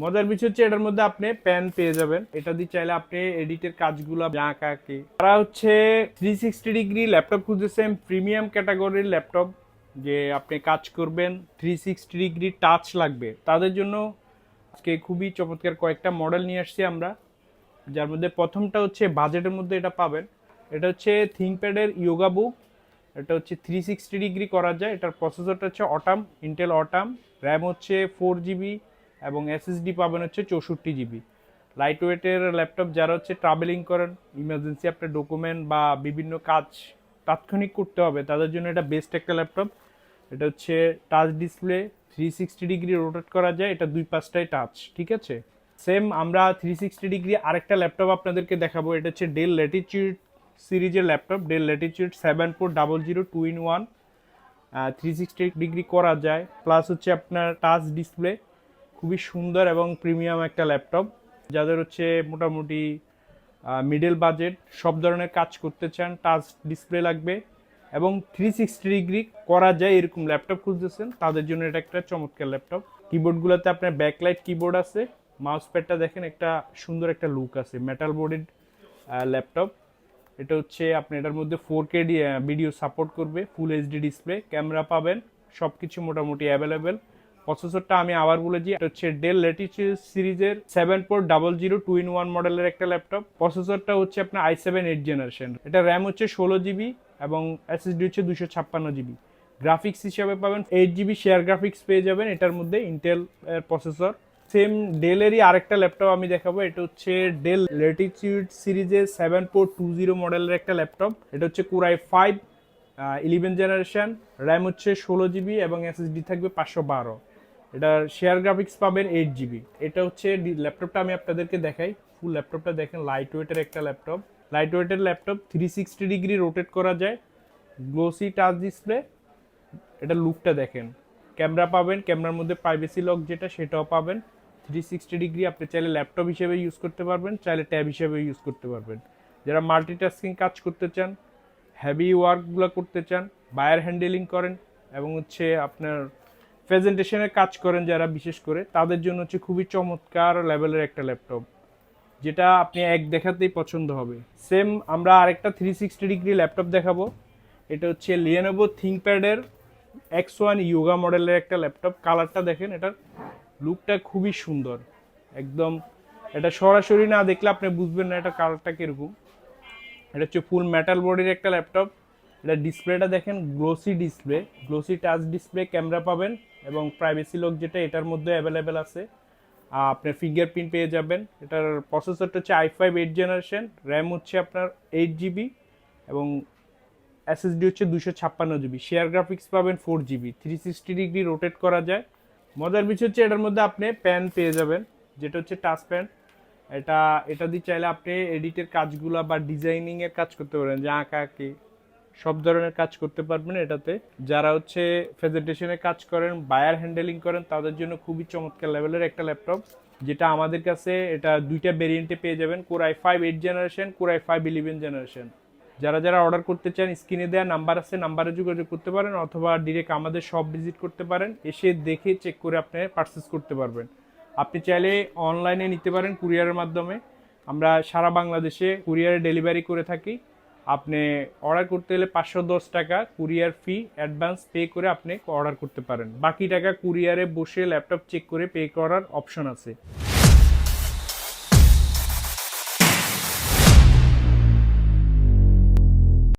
মজার বিষয় হচ্ছে এটার মধ্যে আপনি প্যান পেয়ে যাবেন। এটা দিয়ে চাইলে আপনি এডিটের কাজগুলো যা আঁকাকে তারা হচ্ছে থ্রি সিক্সটি ডিগ্রি ল্যাপটপ খুঁজতেছেন প্রিমিয়াম ক্যাটাগরির ল্যাপটপ যে আপনি কাজ করবেন থ্রি সিক্সটি ডিগ্রি টাচ লাগবে। তাদের জন্য আজকে খুবই চমৎকার কয়েকটা মডেল নিয়ে আসছি আমরা। যার মধ্যে প্রথমটা হচ্ছে বাজেটের মধ্যে এটা পাবেন। এটা হচ্ছে থিঙ্কপ্যাডের ইয়োগা বুক এটা হচ্ছে থ্রি সিক্সটি ডিগ্রি করা যায়। এটার প্রসেসরটা হচ্ছে অটাম ইন্টেল অটাম র্যাম হচ্ছে ফোর জিবি এবং এসএসডি পাবেন হচ্ছে চৌষট্টি জিবি লাইট ওয়েটের ল্যাপটপ যারা হচ্ছে ট্রাভেলিং করেন ইমার্জেন্সি আপনার ডকুমেন্ট বা বিভিন্ন কাজ তাৎক্ষণিক করতে হবে, তাদের জন্য এটা বেস্ট একটা ল্যাপটপ এটা হচ্ছে touch display three sixty degree rotate করা যায়, এটা দুই পাঁচটাই টাচ ঠিক আছে? সেম আমরা থ্রি সিক্সটি ডিগ্রি আরেকটা ল্যাপটপ আপনাদেরকে দেখাবো, এটা হচ্ছে ডেল ল্যাটিচিউড সিরিজের laptop Dell Latitude seven four double zero two in one three sixty degree করা যায় প্লাস হচ্ছে আপনার টাচ ডিসপ্লে খুবই সুন্দর এবং প্রিমিয়াম একটা ল্যাপটপ, যাদের হচ্ছে মোটামুটি মিডল বাজেট সব ধরনের কাজ করতে চান টাচ ডিসপ্লে লাগবে এবং থ্রি সিক্সটি ডিগ্রি করা যায় এরকম ল্যাপটপ খুঁজতেছেন, তাদের জন্য এটা একটা চমৎকার ল্যাপটপ। কিবোর্ডগুলোতে আপনার ব্যাকলাইট কিবোর্ড আছে মাউস প্যাডটা দেখেন একটা সুন্দর একটা লুক আছে মেটাল বোর্ডেড ল্যাপটপ। এটা হচ্ছে আপনি এটার মধ্যে ফোর কে ভিডিও সাপোর্ট করবে ফুল এইচডি ডিসপ্লে ক্যামেরা পাবেন সব কিছু মোটামুটি অ্যাভেলেবেল প্রসেসরটা আমি আবার বলেছি এটা হচ্ছে ডেল লেটিচিউড সিরিজের seven four double zero two in one মডেলের একটা ল্যাপটপ। প্রসেসরটা হচ্ছে আপনার আই সেভেন এইট জেনারেশন এটা র্যাম হচ্ছে ষোলো জিবি এবং এসএসডি হচ্ছে দুশো ছাপ্পান্ন জিবি। গ্রাফিক্স হিসাবে পাবেন এইট জিবি শেয়ার গ্রাফিক্স পেয়ে যাবেন। এটার মধ্যে ইন্টেল এর প্রসেসর সেম ডেলেরই আরেকটা ল্যাপটপ আমি দেখাবো। এটা হচ্ছে ডেল লেটিচিউড সিরিজের সেভেন ফোর টু জিরো মডেলের একটা ল্যাপটপ। এটা হচ্ছে core I five eleven generation RAM হচ্ছে ষোলো জিবি এবং এসএসডি থাকবে পাঁচশো বারো। এটার শেয়ার গ্রাফিক্স পাবেন এইট জিবি এটা হচ্ছে ল্যাপটপটা আমি আপনাদেরকে দেখাই। ফুল ল্যাপটপটা দেখেন লাইট ওয়েটের একটা ল্যাপটপ লাইট ওয়েটের laptop three sixty degree rotate করা যায়। গ্লোসি টাচ ডিসপ্লে এটা লুকটা দেখেন। ক্যামেরা পাবেন ক্যামেরার মধ্যে প্রাইভেসি লক যেটা, সেটাও পাবেন। থ্রি সিক্সটি ডিগ্রি আপনি চাইলে ল্যাপটপ হিসেবে ইউজ করতে পারবেন, চাইলে ট্যাব হিসেবে ইউজ করতে পারবেন। যারা মাল্টিটাস্কিং কাজ করতে চান হ্যাভি ওয়ার্কগুলো করতে চান বায়ার হ্যান্ডেলিং করেন, এবং হচ্ছে আপনার প্রেজেন্টেশনের কাজ করেন যারা, বিশেষ করে, তাদের জন্য হচ্ছে খুবই চমৎকার লেভেলের একটা ল্যাপটপ যেটা আপনি এক দেখাতেই পছন্দ হবে। সেম আমরা আরেকটা থ্রি সিক্সটি ডিগ্রি ল্যাপটপ দেখাবো। এটা হচ্ছে লিয়ানোভো থিঙ্কপ্যাডের এক্স ওয়ান ইয়োগা মডেলের একটা ল্যাপটপ কালারটা দেখেন, এটার লুকটা খুবই সুন্দর। একদম, এটা সরাসরি না দেখলে আপনি বুঝবেন না এটা কালারটা কীরকম। এটা হচ্ছে ফুল মেটাল বডির একটা ল্যাপটপ এটা ডিসপ্লেটা দেখেন glossy display glossy touch display camera পাবেন। এবং প্রাইভেসি লক যেটা, এটার মধ্যে অ্যাভেলেবেল আছে। আপনার ফিঙ্গারপ্রিন্ট পেয়ে যাবেন। এটার প্রসেসরটা হচ্ছে I five eight generation RAM হচ্ছে আপনার এইট জিবি এবং এসএসডি হচ্ছে দুশো ছাপ্পান্ন জিবি শেয়ার গ্রাফিক্স পাবেন four GB three sixty degree rotate করা যায়। মজার বিষয় হচ্ছে এটার মধ্যে আপনি প্যান পেয়ে যাবেন, যেটা হচ্ছে টাচ প্যান এটা এটা দিয়ে চাইলে আপনি এডিটের কাজগুলো বা ডিজাইনিংয়ের কাজ করতে পারেন, যে আঁকা, আঁকি। সব ধরনের কাজ করতে পারবেন এটাতে। যারা হচ্ছে প্রেজেন্টেশনের কাজ করেন বায়ার হ্যান্ডেলিং করেন, তাদের জন্য খুবই চমৎকার লেভেলের একটা ল্যাপটপ যেটা আমাদের কাছে এটা দুইটা ভেরিয়েন্টে পেয়ে যাবেন core I five eight generation core I five eleven generation যারা যারা অর্ডার করতে চান স্ক্রিনে দেওয়া নাম্বার আছে নাম্বারে যোগাযোগ করতে পারেন অথবা ডিরেক্ট আমাদের সব ভিজিট করতে পারেন, এসে দেখে চেক করে আপনি পারচেস করতে পারবেন। আপনি চাইলে অনলাইনে নিতে পারেন কুরিয়ারের মাধ্যমে। আমরা সারা বাংলাদেশে কুরিয়ারে ডেলিভারি করে থাকি। আপনি অর্ডার করতে গেলে পাঁচশো দশ টাকা কুরিয়ার ফি অ্যাডভান্স পে করে আপনি অর্ডার করতে পারেন। বাকি টাকা কুরিয়ারে বসে ল্যাপটপ চেক করে পে করার অপশন আছে।